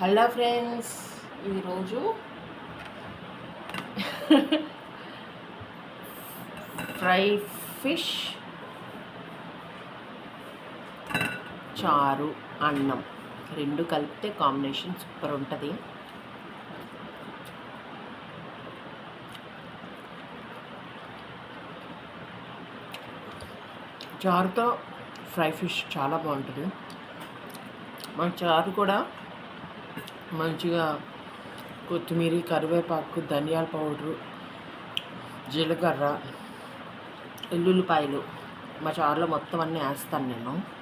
Hello friends ఈరోజు fry fish చారు అన్నం. రెండు కలిపితే కాంబినేషన్ సూపర్ ఉంటుంది. చారుతో ఫ్రై ఫిష్ చాలా బాగుంటుంది. మన చారు కూడా మంచిగా కొత్తిమీర కరివేపాకు ధనియాల పౌడరు జీలకర్ర ఎల్లుల్లిపాయలు. మా చారులో మొత్తం అన్నీ వేస్తాను నేను.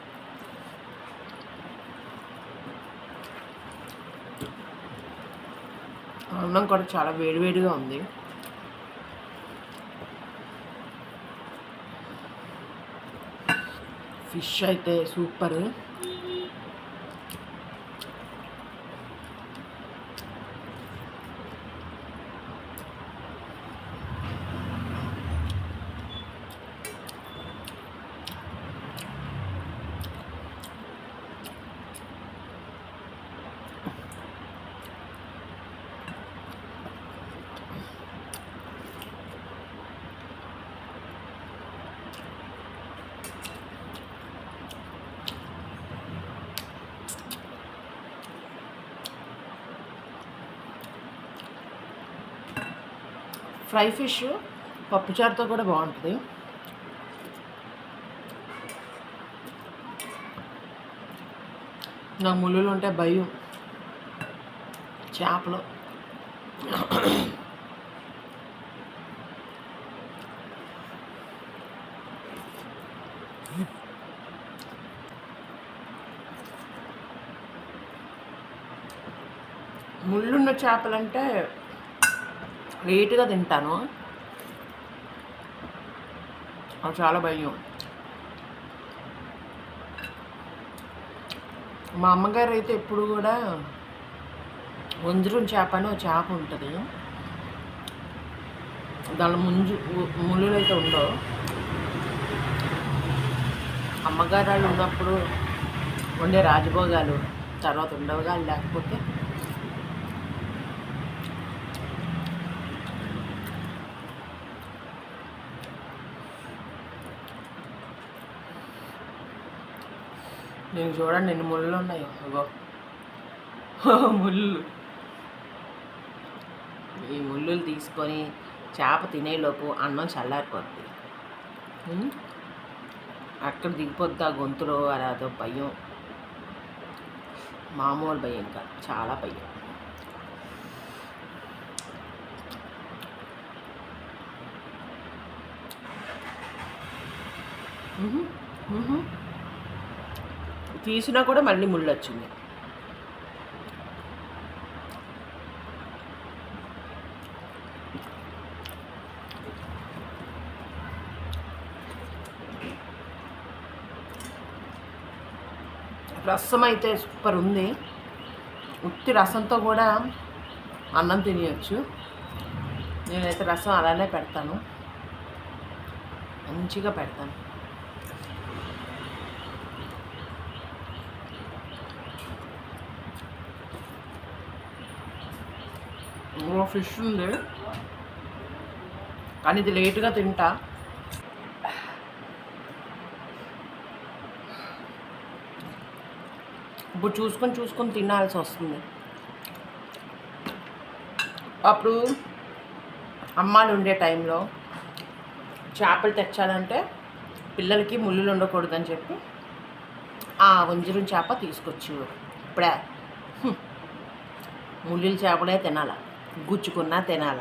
అన్నం కూడా చాలా వేడివేడిగా ఉంది. ఫిష్ అయితే సూపర్. ఫ్రై ఫిష్ పప్పుచారుతో కూడా బాగుంటుంది. నాకు ముళ్ళులు ఉంటే భయం. చేపలు. ముళ్ళున్న చేపలంటే లేట్గా తింటాను. అది చాలా భయం. మా అమ్మగారు అయితే ఎప్పుడు కూడా వంజరం చేప అని ఒక చేప ఉంటుంది. దాని ముంజు ముళ్ళు అయితే ఉండవు. అమ్మగారు వాళ్ళు ఉన్నప్పుడు ఉండే రాజభోగాలు తర్వాత ఉండవుగా లేకపోతే నేను చూడండి ఎన్ని ముళ్ళు ఉన్నాయో. అగో. ముళ్ళు. ఈ ముళ్ళు తీసుకొని చేప తినేలోపు అన్నం చల్లారిపోద్ది. అక్కడ దిగిపోద్ది ఆ గొంతులో అది అదో భయం. మామూలు భయం కాదు చాలా భయం. ఉహు, ఉహు. తీసినా కూడా మళ్ళీ ముళ్ళు వచ్చింది. రసం అయితే సూపర్ ఉంది. ఉత్తి రసంతో కూడా అన్నం తినేయచ్చు. నేనైతే రసం అలానే పెడతాను. మంచిగా పెడతాను. ఫిష్ ఉంది. కానీ ఇది లేటుగా తింటా. ఇప్పుడు చూసుకొని చూసుకొని తినాల్సి వస్తుంది. అప్పుడు అమ్మాలు ఉండే టైంలో చేపలు తెచ్చాలంటే పిల్లలకి ముళ్ళులు ఉండకూడదని చెప్పి ఆ వంజరం చేప తీసుకొచ్చేవారు. ఇప్పుడే? ముళ్ళుల చేపలే తినాలా? గుచ్చుకున్నా తినాల?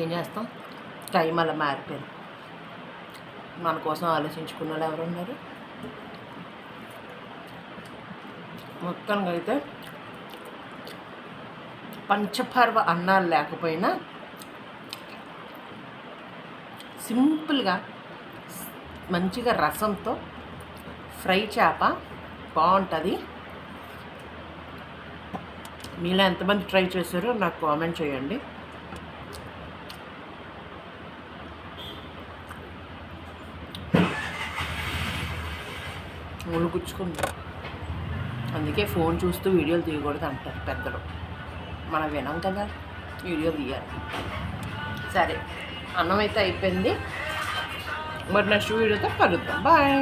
ఏం చేస్తాం? టైం అలా మారిపోయింది. మన కోసం ఆలోచించుకున్న వాళ్ళు ఎవరు ఉన్నారు? మొత్తంగా అయితే పంచపర్వ అన్నాలు లేకపోయినా సింపుల్గా మంచిగా రసంతో ఫ్రై చేప బాగుంటుంది. మీలో ఎంతమంది ట్రై చేశారో నాకు కామెంట్ చేయండి. ముళ్ళు గుచ్చుకుంది. అందుకే ఫోన్ చూస్తూ వీడియోలు తీయకూడదు అంటారు పెద్దలు. మనం వినాం కదా వీడియో తీయాలి. సరే అన్నం అయితే అయిపోయింది. మరి నెక్స్ట్ వీడియోతో కలుద్దాం. బాయ్.